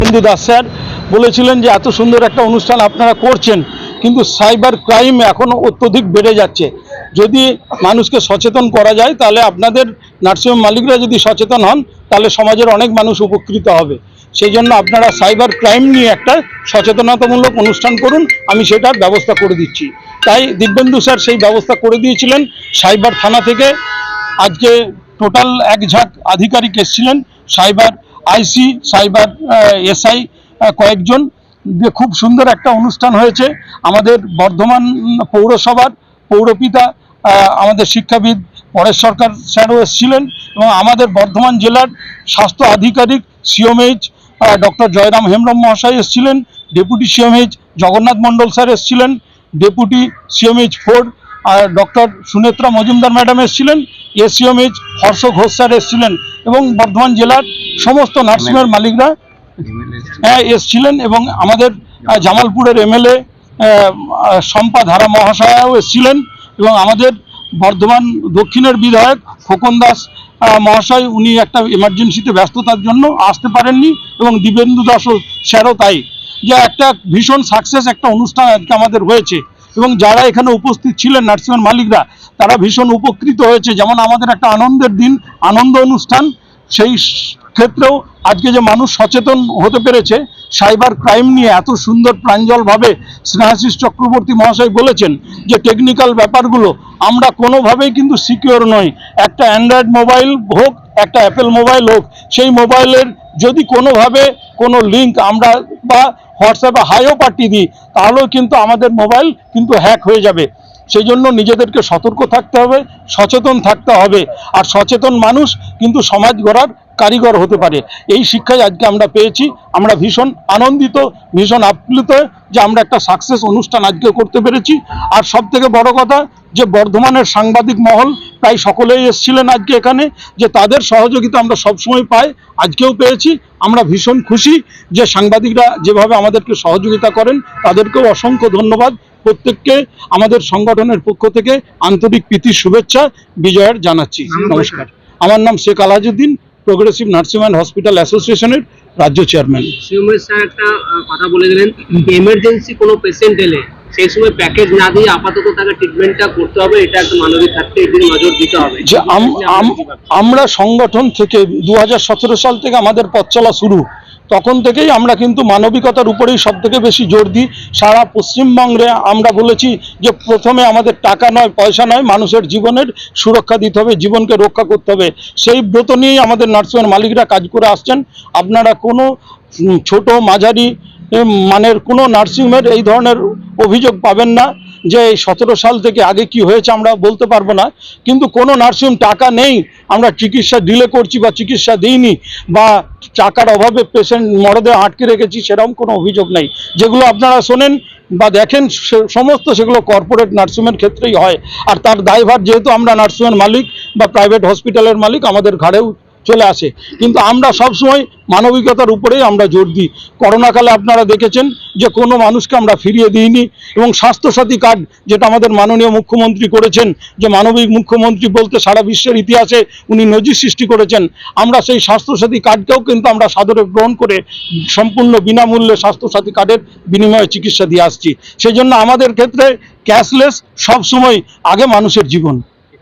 Hindu Das sir বলেছিলেন যে এত সুন্দর একটা অনুষ্ঠান আপনারা করছেন, কিন্তু সাইবার ক্রাইম এখনও অত্যধিক বেড়ে যাচ্ছে। যদি মানুষকে সচেতন করা যায়, তাহলে আপনাদের নার্সিংহোম মালিকরা যদি সচেতন হন, তাহলে সমাজের অনেক মানুষ উপকৃত হবে। সেই জন্য আপনারা সাইবার ক্রাইম নিয়ে একটা সচেতনতামূলক অনুষ্ঠান করুন, আমি সেটার ব্যবস্থা করে দিচ্ছি। তাই দিব্যেন্দু স্যার সেই ব্যবস্থা করে দিয়েছিলেন। সাইবার থানা থেকে আজকে টোটাল এক ঝাঁক আধিকারিক এসেছিলেন, সাইবার আইসি, সাইবার এসআই কয়েকজন। দিয়ে খুব সুন্দর একটা অনুষ্ঠান হয়েছে। আমাদের বর্ধমান পৌরসভার পৌরপিতা আমাদের শিক্ষাবিদ পরেশ সরকার স্যারও এসেছিলেন এবং আমাদের বর্ধমান জেলার স্বাস্থ্য আধিকারিক সিওমএইচ ডক্টর জয়রাম হেমব্রম মহাশয় এসেছিলেন। Deputy CMOH Jagannath Mandal sir এসেছিলেন। ডেপুটি সিওমএইচ ফোর আর ডক্টর সুনেত্রা মজুমদার ম্যাডাম এসেছিলেন এসিওমএইচ হর্ষ ঘোষ স্যার এসেছিলেন এবং বর্ধমান জেলার সমস্ত নার্সিংয়ের মালিকরা হ্যাঁ এসেছিলেন এবং আমাদের জামালপুরের এমএলএ শম্পা ধারা মহাশয়াও এসেছিলেন এবং আমাদের বর্ধমান দক্ষিণের বিধায়ক খোকন দাস মহাশয় উনি একটা এমার্জেন্সিতে ব্যস্ততার জন্য আসতে পারেননি এবং দিবেন্দু দাসও স্যারও তাই। যে একটা ভীষণ সাকসেস একটা অনুষ্ঠান আজকে আমাদের হয়েছে। এবং যারা এখানে উপস্থিত ছিলেন নার্সিংহোমের মালিকরা, তারা ভীষণ উপকৃত হয়েছে। যেমন আমাদের একটা আনন্দের দিন, আনন্দ অনুষ্ঠান, সেই ক্ষেত্রেও আজকে যে মানুষ সচেতন হতে পেরেছে, সাইবার ক্রাইম নিয়ে এত সুন্দর প্রাঞ্জলভাবে স্নেহাশিস চক্রবর্তী মহাশয় বলেছেন যে টেকনিক্যাল ব্যাপারগুলো আমরা কোনোভাবেই কিন্তু সিকিওর নই। একটা অ্যান্ড্রয়েড মোবাইল হোক, একটা অ্যাপেল মোবাইল হোক, সেই মোবাইলের যদি কোনোভাবে কোনো লিঙ্ক আমরা বা হোয়াটসঅ্যাপে হাইও পাঠিয়ে দিই, তাহলেও কিন্তু আমাদের মোবাইল কিন্তু হ্যাক হয়ে যাবে। সেই জন্য নিজেদেরকে সতর্ক থাকতে হবে, সচেতন থাকতে হবে। আর সচেতন মানুষ কিন্তু সমাজ গড়ার কারিগর হতে পারে। এই শিক্ষাই আজকে আমরা পেয়েছি। আমরা ভীষণ আনন্দিত, ভীষণ আপ্লুত যে আমরা একটা সাকসেস অনুষ্ঠান আজকে করতে পেরেছি। আর সব থেকে বড় কথা, যে বর্ধমানের সাংবাদিক মহল প্রায় সকলেই এসেছিলেন আজকে এখানে যে তাদের সহযোগিতা আমরা সবসময় পাই। আজকেও পেয়েছি। আমরা ভীষণ খুশি যে সাংবাদিকরা যেভাবে আমাদেরকে সহযোগিতা করেন তাদেরকেও অসংখ্য ধন্যবাদ। প্রত্যেককে আমাদের সংগঠনের পক্ষ থেকে আন্তরিক প্রীতি শুভেচ্ছা বিজয়ের জানাচ্ছি। নমস্কার। আমার নাম Sheikh Alhajuddin progressive nursing and hospital অ্যাসোসিয়েশনের রাজ্য চেয়ারম্যান একটা কথা বলে দিলেন। এমার্জেন্সি কোনো পেশেন্ট এলে সেই সময় প্যাকেজ না দিয়ে আপাতত তাকে ট্রিটমেন্টটা করতে হবে এটা একটা মানবিক থাকতে এদিকে নজর দিতে হবে। যে আম- আম- আমরা সংগঠন থেকে দুহাজার সতেরো সাল থেকে আমাদের পথ চলা শুরু তখন থেকেই আমরা কিন্তু মানবিকতার উপরেই সব থেকে বেশি জোর দিই। সারা পশ্চিমবঙ্গে আমরা বলেছি যে প্রথমে আমাদের টাকা নয় পয়সা নয় মানুষের জীবনের সুরক্ষা দিতে হবে জীবনকে রক্ষা করতে হবে। সেই ব্রত নিয়েই আমাদের নার্সিংয়ের মালিকরা কাজ করে আসছেন। আপনারা কোনো ছোট মাঝারি মানের কোনো নার্সিংহোমের এই ধরনের অভিযোগ পাবেন না যে এই সতেরো সাল থেকে আগে কি হয়েছে আমরা বলতে পারব না। কিন্তু কোনো নার্সিংহোম টাকা নেই, আমরা চিকিৎসা ডিলে করছি বা চিকিৎসা দিইনি বা টাকার অভাবে পেশেন্ট মরদে আটকে রেখেছি, সেরকম কোনো অভিযোগ নেই। যেগুলো আপনারা শোনেন বা দেখেন সমস্ত সেগুলো কর্পোরেট নার্সিংহোমের ক্ষেত্রেই হয়। আর তার দায়ভার যেহেতু আমরা নার্সিংহোমের মালিক বা প্রাইভেট হসপিটালের মালিক, আমাদের ঘাড়েও চলে আসে। কিন্তু আমরা সবসময় মানবিকতার উপরেই আমরা জোর দিই। করোনাকালে আপনারা দেখেছেন যে কোনো মানুষকে আমরা ফিরিয়ে দিইনি এবং স্বাস্থ্যসাথী কার্ড যেটা আমাদের মাননীয় মুখ্যমন্ত্রী করেছেন, যে মানবিক মুখ্যমন্ত্রী বলতে সারা বিশ্বের ইতিহাসে উনি নজির সৃষ্টি করেছেন, আমরা সেই স্বাস্থ্যসাথী কার্ডকেও কিন্তু আমরা সাদরে গ্রহণ করে সম্পূর্ণ বিনামূল্যে স্বাস্থ্যসাথী কার্ডের বিনিময়ে চিকিৎসা দিয়ে আসছি। সেই জন্য আমাদের ক্ষেত্রে ক্যাশলেস সবসময় আগে মানুষের জীবন।